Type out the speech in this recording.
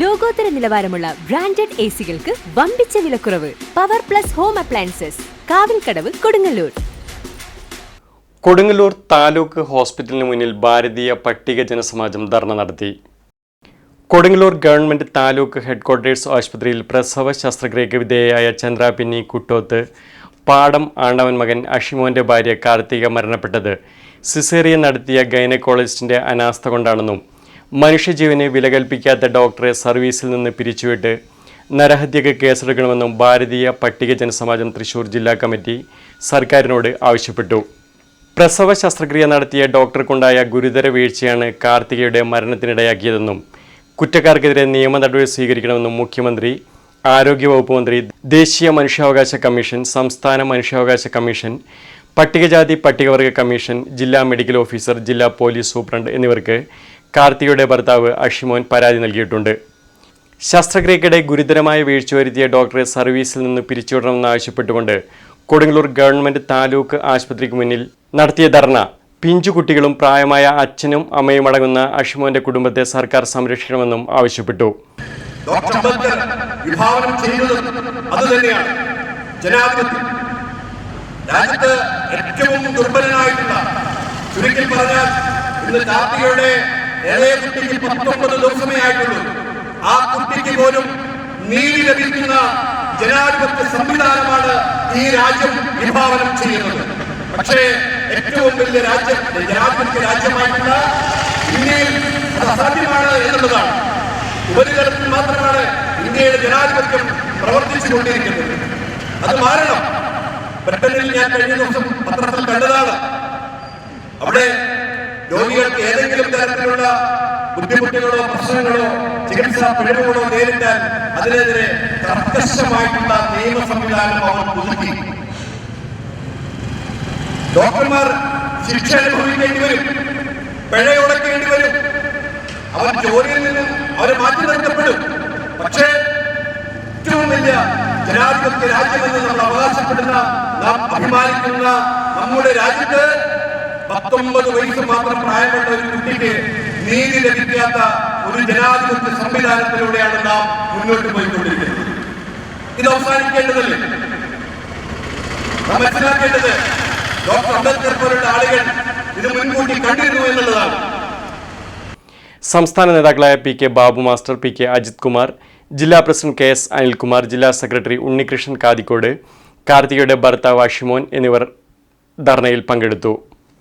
ലോകോത്തര നിലവാരമുള്ള branded A സികൾക്ക് വമ്പിച്ച വിലക്കുറവ്. Power plus home appliances Kavilkadavu Kodungallur. Kodungallur taluk ഹോസ്പിറ്റലിന് മുന്നിൽ ഭാരതീയ പട്ടിക ജനസമാജം ധർണ നടത്തി. കൊടുങ്ങല്ലൂർ ഗവൺമെന്റ് താലൂക്ക് ഹെഡ്ക്വാർട്ടേഴ്സ് ആശുപത്രിയിൽ പ്രസവ ശസ്ത്രക്രിയക്ക് വിധേയയായ ചന്ദ്ര പിന്നി കുട്ടോത്ത് പാടം ആണ്ടവൻ മകൻ അഷിമോന്റെ ഭാര്യ കാർത്തിക മരണപ്പെട്ടത്. സിസേറിയൻ നടത്തിയ ഗൈനക്കോളജിസ്റ്റിന്റെ അനാസ്ഥ കൊണ്ടാണെന്നും മനുഷ്യജീവനെ വില കൽപ്പിക്കാത്ത ഡോക്ടറെ സർവീസിൽ നിന്ന് പിരിച്ചുവിട്ട് നരഹത്യക്ക് കേസെടുക്കണമെന്നും ഭാരതീയ പട്ടിക ജനസമാജം തൃശൂർ ജില്ലാ കമ്മിറ്റി സർക്കാരിനോട് ആവശ്യപ്പെട്ടു. പ്രസവ ശസ്ത്രക്രിയ നടത്തിയ ഡോക്ടർക്കുണ്ടായ ഗുരുതര വീഴ്ചയാണ് കാർത്തികയുടെ മരണത്തിനിടയാക്കിയതെന്നും കുറ്റക്കാർക്കെതിരെ നിയമ നടപടി സ്വീകരിക്കണമെന്നും മുഖ്യമന്ത്രി ആരോഗ്യവകുപ്പ് മന്ത്രി ദേശീയ മനുഷ്യാവകാശ കമ്മീഷൻ സംസ്ഥാന മനുഷ്യാവകാശ കമ്മീഷൻ പട്ടികജാതി പട്ടികവർഗ കമ്മീഷൻ ജില്ലാ മെഡിക്കൽ ഓഫീസർ ജില്ലാ പോലീസ് സൂപ്രണ്ട് എന്നിവർക്ക് കാർത്തികയുടെ ഭർത്താവ് അഷിമോൻ പരാതി നൽകിയിട്ടുണ്ട്. ശസ്ത്രക്രിയക്കിടെ ഗുരുതരമായ വീഴ്ച വരുത്തിയ ഡോക്ടറെ സർവീസിൽ നിന്ന് പിരിച്ചുവിടണമെന്ന് ആവശ്യപ്പെട്ടുകൊണ്ട് കൊടുങ്ങല്ലൂർ ഗവൺമെന്റ് താലൂക്ക് ആശുപത്രിക്ക് മുന്നിൽ നടത്തിയ ധർണ. പിഞ്ചു കുട്ടികളും പ്രായമായ അച്ഛനും അമ്മയും അടങ്ങുന്ന അഷിമോന്റെ കുടുംബത്തെ സർക്കാർ സംരക്ഷിക്കണമെന്നും ആവശ്യപ്പെട്ടു. വിഭാവനം ഏറ്റവും ദുർബലനായിട്ടുള്ള ചുരുക്കി പറഞ്ഞാൽ ഇന്ന് കാർത്തികയുടെ ഇളയ കുട്ടിക്ക് പത്തൊമ്പത് ദിവസമേ ആയിട്ടുള്ളൂ. ആ കുട്ടിക്ക് പോലും നീതി ലഭിക്കുന്ന ജനാധിപത്യ സംവിധാനമാണ് ഈ രാജ്യം വിഭാവനം ചെയ്യുന്നത്. പക്ഷേ ഏറ്റവും വലിയ രാജ്യം ജനാധിപത്യ രാജ്യമായിട്ടുള്ള ഇന്ത്യയിൽ അത് അസാധ്യമാണ് എന്നുള്ളതാണ്. ഉപരിതലത്തിൽ മാത്രമാണ് ഇന്ത്യയുടെ ജനാധിപത്യം പ്രവർത്തിച്ചുകൊണ്ടിരിക്കുന്നത്. അത് മാറണം. ബ്രിട്ടനിൽ ഞാൻ കഴിഞ്ഞ ദിവസം പത്രത്തിൽ കണ്ടതാണ്. അവിടെ രോഗികൾക്ക് ഏതെങ്കിലും തരത്തിലുള്ള ബുദ്ധിമുട്ടുകളോ പ്രശ്നങ്ങളോ ചികിത്സാ പിഴവുകളോ നേരിട്ടാൽ അതിനെതിരെ കർക്കശമായിട്ടുള്ള നിയമ സംവിധാനം അവർ പുതുക്കി. ഡോക്ടർമാർ ശിക്ഷ അനുഭവിക്കേണ്ടി വരും. പിഴയുടക്കേണ്ടി വരും. അവർ ജോലിയിൽ നിന്ന് അവരെ മാറ്റി നിർത്തപ്പെടും. പക്ഷേ ഏറ്റവും വലിയ ജനാധിപത്യ രാജ്യമെന്ന് നമ്മൾ അവകാശപ്പെടുന്ന നാം അഭിമാനിക്കുന്ന നമ്മുടെ രാജ്യത്ത് പത്തൊമ്പത് വയസ്സ് മാത്രം പ്രായമുള്ള ഒരു കുട്ടിക്ക് നീതി ലഭിക്കാത്ത ഒരു ജനാധിപത്യ സംവിധാനത്തിലൂടെയാണ് നാം മുന്നോട്ട് പോയിക്കൊണ്ടിരിക്കുന്നത്. ഇത് അവസാനിക്കേണ്ടതല്ലേ? നാം മനസ്സിലാക്കേണ്ടത് ഡോക്ടർ അംബേദ്കർ പോലുള്ള ആളുകൾ ഇത് മുൻകൂട്ടി കണ്ടിരുന്നു എന്നുള്ളതാണ്. സംസ്ഥാന നേതാക്കളായ P K Babu master P K Ajith Kumar ജില്ലാ പ്രസിഡന്റ് കെ എസ് അനിൽകുമാർ ജില്ലാ സെക്രട്ടറി ഉണ്ണികൃഷ്ണൻ കാതിക്കോട് കാർത്തികയുടെ ഭർത്താവ് അഷിമോൻ എന്നിവർ ധർണയിൽ പങ്കെടുത്തു.